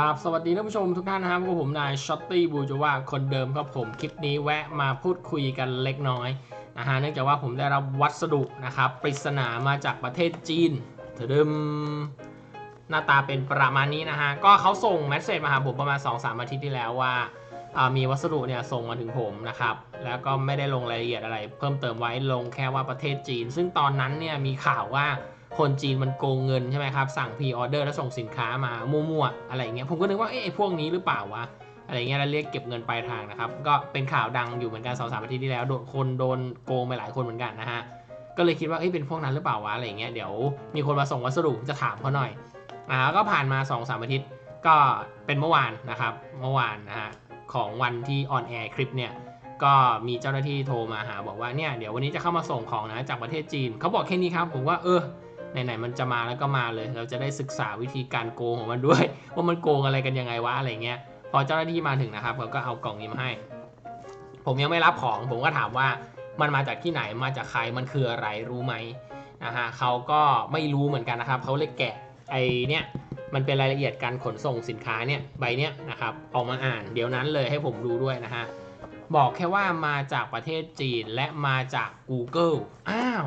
ครับสวัสดีท่านผู้ชมทุกท่านนะครับกับผมนายช็อตตี้บูจว่าคนเดิมครับผมคลิปนี้แวะมาพูดคุยกันเล็กน้อยนะฮะเนื่องจากว่าผมได้รับวัสดุนะครับปริศนามาจากประเทศจีนเถดึมหน้าตาเป็นประมาณนี้นะฮะก็เขาส่งแมสเซจมาหาผมประมาณ 2-3 อาทิตย์ที่แล้วว่ามีวัสดุเนี่ยส่งมาถึงผมนะครับแล้วก็ไม่ได้ลงรายละเอียดอะไร เพิ่มเติมไว้ลงแค่ว่าประเทศจีน ซึ่งตอนนั้นเนี่ยมีข่าวว่า คนจีนมันโกงเงินใช่ไหมครับ สั่งพรีออเดอร์แล้วส่งสินค้ามามั่วๆอะไรเงี้ยผมก็นึกว่าเอ๊ะพวกนี้หรือเปล่าวะอะไรเงี้ยแล้วเรียกเก็บเงินปลายทางนะครับ ก็เป็นข่าวดังอยู่เหมือนกันสองสามอาทิตย์ที่แล้วโดนคนโดนโกงไปหลายคนเหมือนกันนะฮะก็เลยคิดว่าเอ้ยเป็นพวกนั้นหรือเปล่าวะอะไรเงี้ยเดี๋ยวมีคนมาส่งวัสดุจะถามเขาหน่อยอ่าก็ผ่านมา2อสามอาทิตย์ก็เป็นเมื่อวานนะครับเมื่อวานนะฮะของวันที่ออนแอร์คลิปเนี่ยก็มีเจ้าหน้าที่โทรมาหาบอกว่าเนี่ยเดี๋ยววันนี้จะเข้ามาส่งของนะจากประเทศจีนเขาบอกแค่นี้ครับผมว่าเออ ไหนๆมันจะมาแล้วก็มาเลย เราจะได้ศึกษาวิธีการโกงของมันด้วย ว่ามันโกงอะไรกันยังไงวะอะไรเงี้ย พอเจ้าหน้าที่มาถึงนะครับเขาก็เอากล่องนี้มาให้ ผมยังไม่รับของ ผมก็ถามว่ามันมาจากที่ไหนมาจากใครมันคืออะไรรู้ไหมนะฮะเขาก็ไม่รู้เหมือนกันนะครับเขาเลยแกะไอเนี่ยมันเป็นรายละเอียดการขนส่งสินค้าเนี่ยใบเนี้ยนะครับออกมาอ่านเดี๋ยวนั้นเลยให้ผมดูด้วยนะฮะบอกแค่ว่ามาจากประเทศจีนและมาจาก Google อ้าว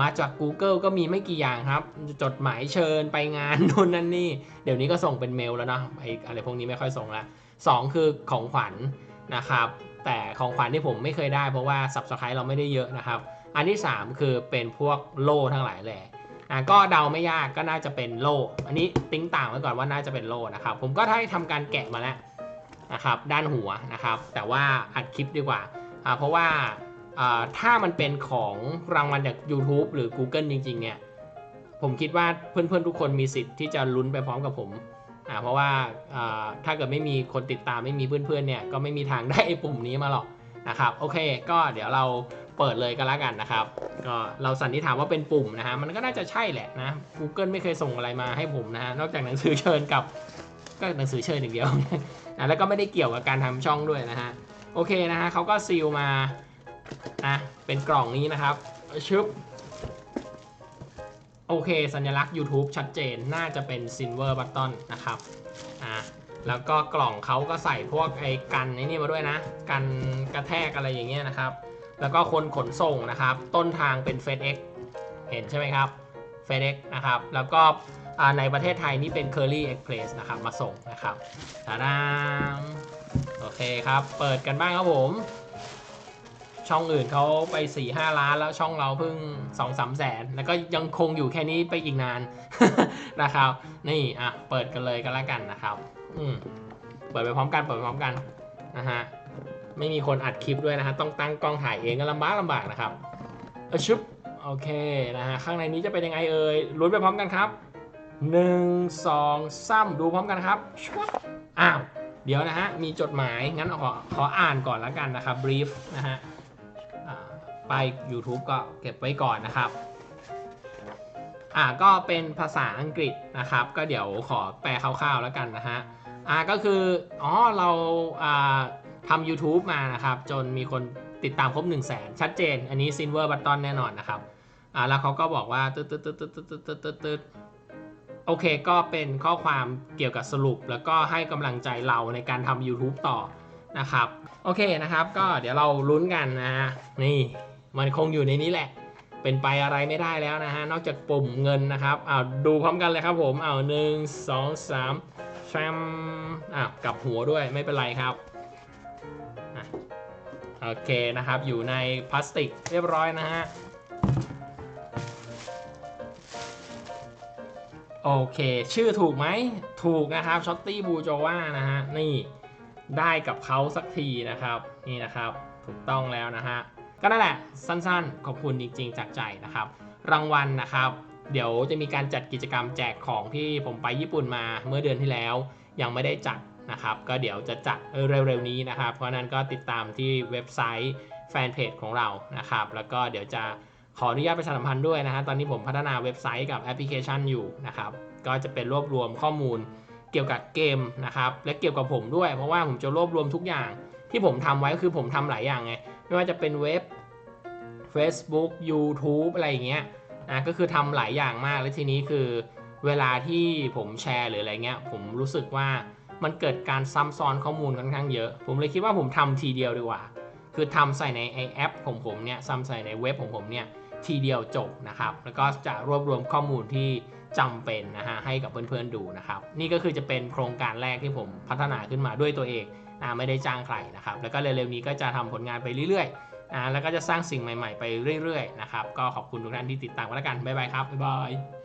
มาจาก Google ก็มีไม่กี่อย่างครับ จดหมายเชิญไปงานโน่นนั่นนี่ เดี๋ยวนี้ก็ส่งเป็นเมลแล้วเนาะไออะไรพวกนี้ไม่ค่อยส่งละสองคือของขวัญนะครับ แต่ของขวัญที่ผมไม่เคยได้เพราะว่า Subscribe เราไม่ได้เยอะนะครับ อันที่ 3 คือเป็นพวกโล่ทั้งหลายแหละอะก็เดาไม่ยากก็น่าจะเป็นโล่ อันนี้ติ้งต่างไว้ก่อนว่าน่าจะเป็นโล่นะครับ ผมก็ได้ทำการแกะมาแล้วนะครับ ด้านหัวนะครับ แต่ว่าอัดคลิปดีกว่า เพราะว่า ถ้ามันเป็นของรางวัลจาก YouTube หรือ Google จริง ๆ เนี่ย ผมคิดว่าเพื่อนๆ ทุกคนมีสิทธิ์ที่จะลุ้นไปพร้อมกับผมอ่าเพราะว่าถ้าเกิดไม่มีคนติดตามไม่มีเพื่อนๆ เนี่ย ก็ไม่มีทางได้ไอ้ปุ่มนี้มาหรอกนะครับ โอเค ก็เดี๋ยวเราเปิดเลยกันแล้วกันนะครับ ก็เราสันนิษฐานว่าเป็นปุ่มนะฮะ มันก็น่าจะใช่แหละนะ Google ไม่เคยส่งอะไรมาให้ผมนะฮะ นอกจากหนังสือเชิญกับ ก็หนังสือเชิญอย่างเดียวนะแล้วก็ไม่ได้เกี่ยวกับการทำช่องด้วยนะฮะ โอเคนะฮะเขาก็ซีลมา นะเป็นกล่องนี้นะครับชึบโอเค สัญลักษณ์ YouTube ชัดเจนน่าจะเป็น Silver Button นะครับอะแล้วก็กล่องเขาก็ใส่พวกไอ้กันไอ้นี่มาด้วยนะ กันกระแทกอะไรอย่างเงี้ยนะครับ แล้วก็คนขนส่งนะครับ ต้นทางเป็น FedEx เห็นใช่ไหมครับ FedEx นะครับ แล้วก็ในประเทศไทยนี่เป็น Curly Express นะครับ มาส่งนะครับตาดามโอเคครับ เปิดกันบ้างครับผม ช่องอื่นเขาไป4ี่ห้าล้านแล้วช่องเราเพิ่ง2องสามแสน แล้วก็ยังคงอยู่แค่นี้ไปอีกนานนะครับ นี่อะเปิดกันเลยกันแล้วกันนะครับอืมเปิดไปพร้อมกันเปิดไปพร้อมกันนะฮะไม่มีคนอัดคลิปด้วยนะฮะต้องตั้งกล้องถ่ายเองก็ลำบากลำบากนะครับเอชุบโอเคนะฮะข้างในนี้จะเป็นยังไงเอ่ยลุ้นไปพร้อมกันครับหนึ่งสองสามดูพร้อมกันครับอ้าวเดี๋ยวนะฮะมีจดหมายงั้นขอขออ่านก่อนแล้วกันนะครับ brief นะฮะาไป YouTube ก็เก็บไว้ก่อนนะครับ อ่าก็เป็นภาษาอังกฤษนะครับ ก็เดี๋ยวขอแปลคร่าวๆแล้วกันนะฮะ อ่าก็คือ อ๋อ เราอ่าทำ YouTube มานะครับ จนมีคนติดตามครบ 1 0 0 0 0แสนชัดเจน อันนี้ Silver Button แน่นอนนะครับ อ่าแล้วเขาก็บอกว่าตึ๊ดตึ๊ดตึ๊ดตึ๊ดตึ๊ดตึ๊ดตึ๊ดตึ๊ดโอเค ก็เป็นข้อความเกี่ยวกับสรุป แล้วก็ให้กำลังใจเราในการทำ YouTube ต่อนะครับ โอเคนะครับ ก็เดี๋ยวเราลุ้นกันนะฮะนี่ มันคงอยู่ในนี้แหละ เป็นไปอะไรไม่ได้แล้วนะฮะ นอกจากปุ่มเงินนะครับอ้าวดูพร้อมกันเลยครับผมอ้าวหนึ่งสองสามแชมอ้าวกลับหัวด้วยไม่เป็นไรครับโอเคนะครับ อยู่ในพลาสติกเรียบร้อยนะฮะโอเค ชื่อถูกไหมถูกนะครับช็อตตี้บูโจว่านะฮะ นี่ได้กับเขาสักทีนะครับ นี่นะครับ ถูกต้องแล้วนะฮะ ก็นั่นแหละสั้นๆ ขอบคุณจริงๆจากใจนะครับ รางวัลนะครับ เดี๋ยวจะมีการจัดกิจกรรมแจกของที่ผมไปญี่ปุ่นมาเมื่อเดือนที่แล้ว ยังไม่ได้จัดนะครับ ก็เดี๋ยวจะจัดเร็วๆนี้นะครับ เพราะนั้นก็ติดตามที่เว็บไซต์แฟนเพจของเรานะครับ แล้วก็เดี๋ยวจะขออนุญาตประชาสัมพันธ์ด้วยนะฮะตอนนี้ผมพัฒนาเว็บไซต์กับแอปพลิเคชันอยู่นะครับ ก็จะเป็นรวบรวมข้อมูลเกี่ยวกับเกมนะครับ และเกี่ยวกับผมด้วย เพราะว่าผมจะรวบรวมทุกอย่างที่ผมทำไว้ก็คือผมทำหลายอย่างไง ไม่ว่าจะเป็นเว็บ Facebook YouTube อะไรอย่างเงี้ยนะก็คือทำหลายอย่างมากแล้วทีนี้คือเวลาที่ผมแชร์หรืออะไรเงี้ย ผมรู้สึกว่ามันเกิดการซ้ำซ้อนข้อมูลค่อนข้างเยอะ ผมเลยคิดว่าผมทำทีเดียวดีกว่า คือทำใส่ในไอแอปของผมเนี่ยซ้ำใส่ในเว็บของผมเนี่ยทีเดียวจบนะครับ แล้วก็จะรวบรวมข้อมูลที่จำเป็นนะฮะให้กับเพื่อนๆดูนะครับ นี่ก็คือจะเป็นโครงการแรกที่ผมพัฒนาขึ้นมาด้วยตัวเอง ไม่ได้จ้างใครนะครับ แล้วก็เร็วๆนี้ก็จะทำผลงานไปเรื่อยๆแล้วก็จะสร้างสิ่งใหม่ๆไปเรื่อยๆนะครับ ก็ขอบคุณทุกท่านที่ติดตามกันแล้วกัน บ๊ายบายครับ บ๊ายบาย